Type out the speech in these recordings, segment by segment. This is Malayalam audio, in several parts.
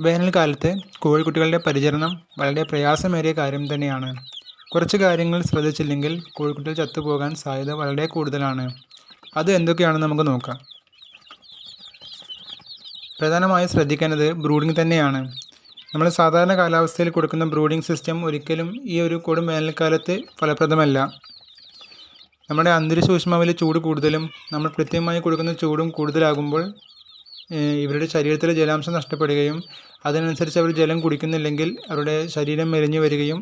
വേനൽക്കാലത്ത് കോഴിക്കുട്ടികളുടെ പരിചരണം വളരെ പ്രയാസമേറിയ കാര്യം തന്നെയാണ്. കുറച്ച് കാര്യങ്ങൾ ശ്രദ്ധിച്ചില്ലെങ്കിൽ കോഴിക്കുട്ടികൾ ചത്തുപോകാൻ സാധ്യത വളരെ കൂടുതലാണ്. അത് എന്തൊക്കെയാണെന്ന് നമുക്ക് നോക്കാം. പ്രധാനമായും ശ്രദ്ധിക്കേണ്ടത് ബ്രൂഡിംഗ് തന്നെയാണ്. നമ്മൾ സാധാരണ കാലാവസ്ഥയിൽ കൊടുക്കുന്ന ബ്രൂഡിംഗ് സിസ്റ്റം ഒരിക്കലും ഈ ഒരു കൊടും വേനൽക്കാലത്ത് ഫലപ്രദമല്ല. നമ്മുടെ അന്തരീക്ഷ ഊഷ്മാവിൽ ചൂട് കൂടുതലും നമ്മൾ കൃത്യമായി കൊടുക്കുന്ന ചൂടും കൂടുതലാകുമ്പോൾ ഇവരുടെ ശരീരത്തിലെ ജലാംശം നഷ്ടപ്പെടുകയും അതിനനുസരിച്ച് അവർ ജലം കുടിക്കുന്നില്ലെങ്കിൽ അവരുടെ ശരീരം മെലിഞ്ഞു വരികയും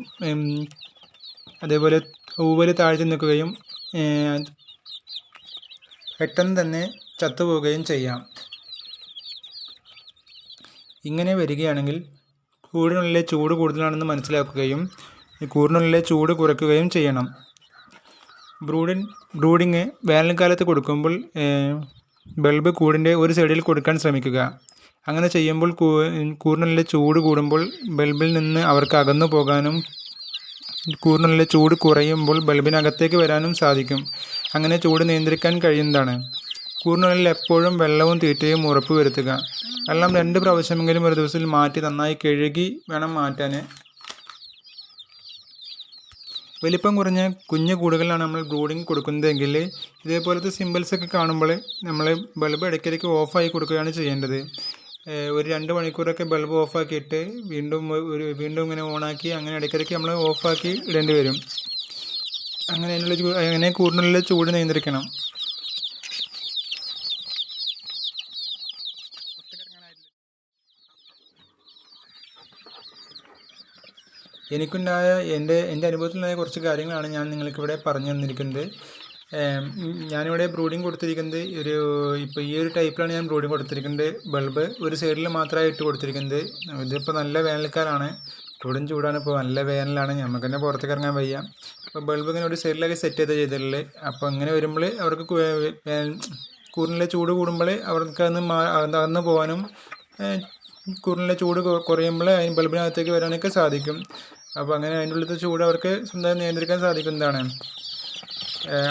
അതേപോലെ ഊവൽ താഴ്ത്തി നിൽക്കുകയും പെട്ടെന്ന് തന്നെ ചത്തുപോവുകയും ചെയ്യാം. ഇങ്ങനെ വരികയാണെങ്കിൽ കൂടിനുള്ളിലെ ചൂട് കൂടുതലാണെന്ന് മനസ്സിലാക്കുകയും കൂടിനുള്ളിലെ ചൂട് കുറയ്ക്കുകയും ചെയ്യണം. ബ്രൂഡിൻ ബ്രൂഡിങ് വേനൽക്കാലത്ത് കൊടുക്കുമ്പോൾ ബൾബ് കൂടിന്റെ ഒരു സൈഡിൽ കൊടുക്കാൻ ശ്രമിക്കുക. അങ്ങനെ ചെയ്യുമ്പോൾ കൂറിനുള്ളിലെ ചൂട് കൂടുമ്പോൾ ബൾബിൽ നിന്ന് അവർക്ക് അകന്നു പോകാനും കൂറിനുള്ളിലെ ചൂട് കുറയുമ്പോൾ ബൾബിനകത്തേക്ക് വരാനും സാധിക്കും. അങ്ങനെ ചൂട് നിയന്ത്രിക്കാൻ കഴിയുന്നതാണ്. കൂറിനുള്ളിൽ എപ്പോഴും വെള്ളവും തീറ്റയും ഉറപ്പ് വരുത്തുക വെള്ളം രണ്ട് പ്രാവശ്യമെങ്കിലും ഒരു ദിവസത്തിൽ മാറ്റി നന്നായി കഴുകി വേണം മാറ്റാൻ. വലിപ്പം കുറഞ്ഞ കുഞ്ഞു കൂടുകളിലാണ് നമ്മൾ ബ്രൂഡിങ് കൊടുക്കുന്നതെങ്കിൽ ഇതേപോലത്തെ സിമ്പിൾസ് ഒക്കെ കാണുമ്പോൾ നമ്മൾ ബൾബ് ഇടയ്ക്കിടയ്ക്ക് ഓഫായി കൊടുക്കുകയാണ് ചെയ്യേണ്ടത്. ഒരു രണ്ട് മണിക്കൂറൊക്കെ ബൾബ് ഓഫാക്കിയിട്ട് വീണ്ടും ഒരു വീണ്ടും ഇങ്ങനെ ഓണാക്കി അങ്ങനെ ഇടയ്ക്കിടയ്ക്ക് നമ്മൾ ഓഫാക്കി ഇടേണ്ടി വരും. അങ്ങനെ അതിനുള്ള അങ്ങനെ കൂടുതലുള്ള ചൂട് നിയന്ത്രിക്കണം. എനിക്കുണ്ടായ എന്റെ എന്റെ അനുഭവത്തിലുണ്ടായ കുറച്ച് കാര്യങ്ങളാണ് ഞാൻ നിങ്ങൾക്കിവിടെ പറഞ്ഞു തന്നിരിക്കുന്നത്. ഞാനിവിടെ ബ്രൂഡിങ് കൊടുത്തിരിക്കുന്നത് ഒരു ഇപ്പോൾ ഈ ഒരു ടൈപ്പിലാണ് ഞാൻ ബ്രൂഡിങ് കൊടുത്തിരിക്കുന്നത്. ബൾബ് ഒരു സൈഡിൽ മാത്രമായി ഇട്ട് കൊടുത്തിരിക്കുന്നത്. ഇതിപ്പോൾ നല്ല വേനൽക്കാലാണ്. ചൂടും ചൂടാണ്. ഇപ്പോൾ നല്ല വേനലാണ്. നമുക്ക് തന്നെ പുറത്തേക്ക് ഇറങ്ങാൻ വയ്യ. അപ്പോൾ ബൾബ് ഇങ്ങനെ ഒരു സൈഡിലൊക്കെ സെറ്റ് ചെയ്ത് ചെയ്തിട്ടുള്ളത് അപ്പോൾ ഇങ്ങനെ വരുമ്പോൾ അവർക്ക് കു- വേനൽ- കൂടുതൽ ചൂട് കൂടുമ്പോൾ അവർക്ക് അന്ന് മാ അകന്ന് പോകാനും കൂടുതൽ ചൂട് കുറയുമ്പോൾ അതിന് ബൾബിനകത്തേക്ക് വരാനൊക്കെ സാധിക്കും. അപ്പോൾ അങ്ങനെ അതിന്റെ ഉള്ളിലത്തെ ചൂട് അവർക്ക് സ്വന്തം നിയന്ത്രിക്കാൻ സാധിക്കുന്നതാണ്.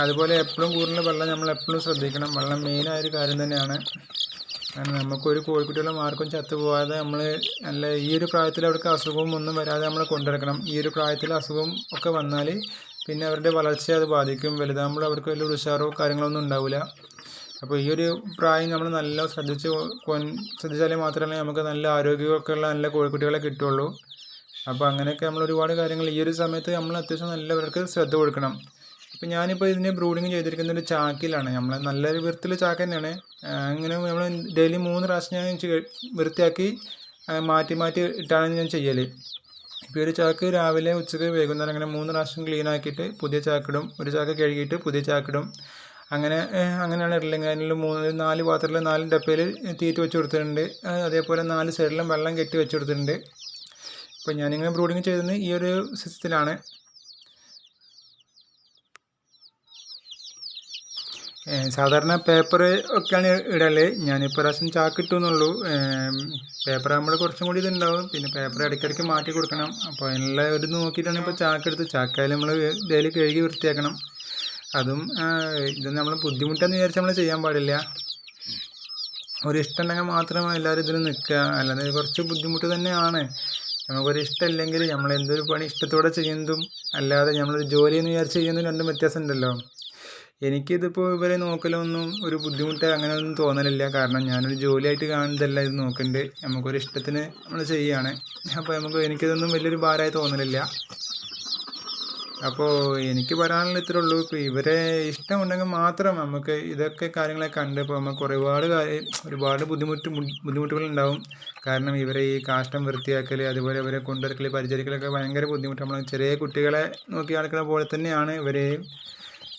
അതുപോലെ എപ്പോഴും കൂടുതൽ വെള്ളം നമ്മൾ എപ്പോഴും ശ്രദ്ധിക്കണം. വെള്ളം മെയിനായ ഒരു കാര്യം തന്നെയാണ്. കാരണം നമുക്കൊരു കോഴിക്കുട്ടികളും ആർക്കും ചത്തുപോകാതെ നമ്മൾ നല്ല ഈ ഒരു പ്രായത്തിൽ അവർക്ക് അസുഖവും ഒന്നും വരാതെ നമ്മൾ കൊണ്ടുനടക്കണം. ഈ ഒരു പ്രായത്തിൽ അസുഖം ഒക്കെ വന്നാൽ പിന്നെ അവരുടെ വളർച്ചയെ അത് ബാധിക്കും. വലുതാകുമ്പോൾ അവർക്ക് വലിയ ഉഷാറോ കാര്യങ്ങളൊന്നും ഉണ്ടാവില്ല. അപ്പോൾ ഈ ഒരു പ്രായം നമ്മൾ നല്ല ശ്രദ്ധിച്ച് ശ്രദ്ധിച്ചാലേ മാത്രമേ നമുക്ക് നല്ല ആരോഗ്യമൊക്കെ ഉള്ള നല്ല കോഴിക്കുട്ടികളെ കിട്ടുള്ളൂ അപ്പോൾ അങ്ങനെയൊക്കെ നമ്മൾ ഒരുപാട് കാര്യങ്ങൾ ഈ ഒരു സമയത്ത് നമ്മൾ അത്യാവശ്യം നല്ലവർക്ക് ശ്രദ്ധ കൊടുക്കണം. ഇപ്പം ഞാനിപ്പോൾ ഇതിനെ ബ്രൂഡിങ് ചെയ്തിരിക്കുന്ന ഒരു ചാക്കിലാണ്. നമ്മൾ നല്ലൊരു വൃത്തിയുള്ള ചാക്ക് തന്നെയാണ്. അങ്ങനെ നമ്മൾ ഡെയിലി മൂന്ന് പ്രാവശ്യം ഞാൻ വൃത്തിയാക്കി മാറ്റി മാറ്റി ഇട്ടാണ് ഞാൻ ചെയ്യൽ ഇപ്പോൾ ഒരു ചാക്ക് രാവിലെ ഉച്ചയ്ക്ക് വൈകുന്നേരം അങ്ങനെ മൂന്ന് പ്രാവശ്യം ക്ലീൻ ആക്കിയിട്ട് പുതിയ ചാക്കിടും. ഒരു ചാക്ക് കഴുകിയിട്ട് പുതിയ ചാക്കിടും. അങ്ങനെ അങ്ങനെയാണ് ഇടലിങ് അതിൽ മൂന്ന് നാല് പാത്രത്തിൽ നാല് ഡപ്പയിൽ തീറ്റ വെച്ച് കൊടുത്തിട്ടുണ്ട്. അതേപോലെ നാല് സൈഡിലും വെള്ളം കെട്ടി വെച്ച് കൊടുത്തിട്ടുണ്ട്. ഇപ്പോൾ ഞാനിങ്ങനെ ബ്രൂഡിങ് ചെയ്തത് ഈ ഒരു സിസ്റ്റത്തിലാണ്. സാധാരണ പേപ്പർ ഒക്കെയാണ് ഇടൽ. ഞാനിപ്പോൾ പ്രാവശ്യം ചാക്ക് ഇട്ടു എന്നുള്ളൂ. പേപ്പർ ആകുമ്പോൾ കുറച്ചും കൂടി ഇതുണ്ടാവും. പിന്നെ പേപ്പർ ഇടയ്ക്കിടയ്ക്ക് മാറ്റി കൊടുക്കണം. അപ്പോൾ അതിനുള്ള ഒരു നോക്കിയിട്ടാണ് ഇപ്പോൾ ചാക്ക് എടുത്ത്. ചാക്കായാലും നമ്മൾ ഡെയിലി കഴുകി വൃത്തിയാക്കണം. അതും ഇത് നമ്മൾ ബുദ്ധിമുട്ടെന്ന് വിചാരിച്ച് നമ്മൾ ചെയ്യാൻ പാടില്ല. ഒരു ഇഷ്ടം ഉണ്ടെങ്കിൽ മാത്രം എല്ലാവരും ഇതിൽ നിൽക്കുക. അല്ലാതെ കുറച്ച് ബുദ്ധിമുട്ട് തന്നെയാണ്. നമുക്കൊരു ഇഷ്ടമില്ലെങ്കിൽ നമ്മൾ എന്തൊരു പണി ഇഷ്ടത്തോടെ ചെയ്യുന്നതും അല്ലാതെ നമ്മളൊരു ജോലി എന്ന് വിചാരിച്ച് ചെയ്യുന്നതും രണ്ടും വ്യത്യാസം ഉണ്ടല്ലോ എനിക്കിതിപ്പോൾ ഇവരെ നോക്കലൊന്നും ഒരു ബുദ്ധിമുട്ട് അങ്ങനെയൊന്നും തോന്നലില്ല. കാരണം ഞാനൊരു ജോലിയായിട്ട് കാണുന്നതല്ല ഇത് നോക്കുന്നുണ്ട് നമുക്കൊരു ഇഷ്ടത്തിന് നമ്മൾ ചെയ്യുകയാണ് അപ്പോൾ നമുക്ക് എനിക്കിതൊന്നും വലിയൊരു ഭാരമായി തോന്നലില്ല. അപ്പോൾ എനിക്ക് പറയാനുള്ള ഇത്രേ ഉള്ളൂ. ഇപ്പോൾ ഇവരെ ഇഷ്ടമുണ്ടെങ്കിൽ മാത്രം നമുക്ക് ഇതൊക്കെ കാര്യങ്ങളെ കണ്ട് ഇപ്പോൾ നമുക്ക് ഒരുപാട് കാര്യം ഒരുപാട് ബുദ്ധിമുട്ട് ബുദ്ധിമുട്ടുകൾ ഉണ്ടാവും കാരണം ഇവരെ ഈ കാഷ്ടം വൃത്തിയാക്കൽ അതുപോലെ ഇവരെ കൊണ്ടുവരക്കൽ പരിചരിക്കലൊക്കെ ഭയങ്കര ബുദ്ധിമുട്ട്. നമ്മൾ ചെറിയ കുട്ടികളെ നോക്കി നടക്കുന്ന പോലെ തന്നെയാണ് ഇവരെ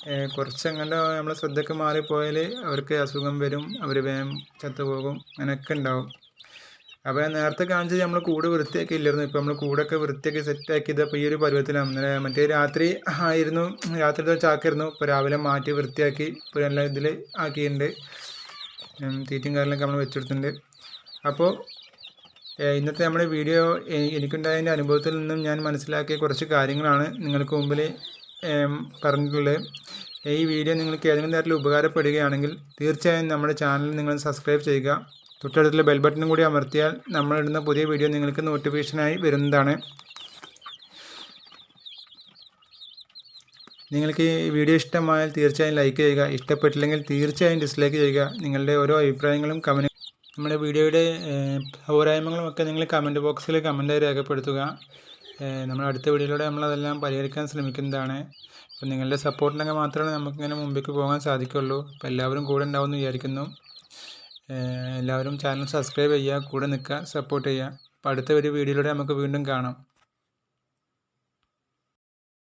ഏഹ് കുറച്ചങ്ങനെ നമ്മളെ ശ്രദ്ധയ്ക്ക് മാറിപ്പോയാൽ അവർക്ക് അസുഖം വരും അവർ വേഗം ചത്തുപോകും അങ്ങനെയൊക്കെ ഉണ്ടാവും. അപ്പോൾ നേരത്തെ കാണിച്ചത് നമ്മൾ കൂട് വൃത്തിയാക്കി ഇല്ലായിരുന്നു. ഇപ്പോൾ നമ്മൾ കൂടൊക്കെ വൃത്തിയാക്കി സെറ്റാക്കിയത് അപ്പോൾ ഈ ഒരു പരുവത്തിലാണ് അന്നേരം മറ്റേ രാത്രി ആയിരുന്നു. രാത്രിത്തെ ചാക്കായിരുന്നു. ഇപ്പോൾ രാവിലെ മാറ്റി വൃത്തിയാക്കി ഇപ്പോൾ നല്ല ഇതിൽ ആക്കിയിട്ടുണ്ട്. തീറ്റയും കാര്യങ്ങളൊക്കെ നമ്മൾ വെച്ചെടുത്തിട്ടുണ്ട്. അപ്പോൾ ഇന്നത്തെ നമ്മുടെ വീഡിയോ എനിക്കുണ്ടായതിന്റെ അനുഭവത്തിൽ നിന്നും ഞാൻ മനസ്സിലാക്കിയ കുറച്ച് കാര്യങ്ങളാണ് നിങ്ങൾക്ക് മുമ്പിൽ പറഞ്ഞിട്ടുള്ളത്. ഈ വീഡിയോ നിങ്ങൾക്ക് ഏതെങ്കിലും തരത്തിൽ ഉപകാരപ്പെടുകയാണെങ്കിൽ തീർച്ചയായും നമ്മുടെ ചാനൽ നിങ്ങൾ സബ്സ്ക്രൈബ് ചെയ്യുക. തൊട്ടടുത്തുള്ള ബെൽ ബട്ടണും കൂടി അമർത്തിയാൽ നമ്മളിടുന്ന പുതിയ വീഡിയോ നിങ്ങൾക്ക് നോട്ടിഫിക്കേഷനായി വരുന്നതാണ്. നിങ്ങൾക്ക് ഈ വീഡിയോ ഇഷ്ടമായാൽ തീർച്ചയായും ലൈക്ക് ചെയ്യുക. ഇഷ്ടപ്പെട്ടില്ലെങ്കിൽ തീർച്ചയായും ഡിസ്ലൈക്ക് ചെയ്യുക. നിങ്ങളുടെ ഓരോ അഭിപ്രായങ്ങളും കമന്റ് നമ്മുടെ വീഡിയോയുടെ പോരായ്മകളും ഒക്കെ നിങ്ങൾ കമന്റ് ബോക്സിൽ കമന്റായി രേഖപ്പെടുത്തുക. നമ്മൾ അടുത്ത വീഡിയോയിലൂടെ നമ്മളതെല്ലാം പരിഹരിക്കാൻ ശ്രമിക്കുന്നതാണ്. അപ്പം നിങ്ങളുടെ സപ്പോർട്ടുണ്ടെങ്കിൽ മാത്രമേ നമുക്കിങ്ങനെ മുമ്പിലേക്ക് പോകാൻ സാധിക്കുള്ളൂ. അപ്പോൾ എല്ലാവരും കൂടെ ഉണ്ടാവുമെന്ന് വിചാരിക്കുന്നു. എല്ലാവരും ചാനൽ സബ്സ്ക്രൈബ് ചെയ്യുക കൂടെ നിൽക്കുക സപ്പോർട്ട് ചെയ്യുക. അപ്പോൾ അടുത്ത ഒരു വീഡിയോയിലൂടെ നമുക്ക് വീണ്ടും കാണാം.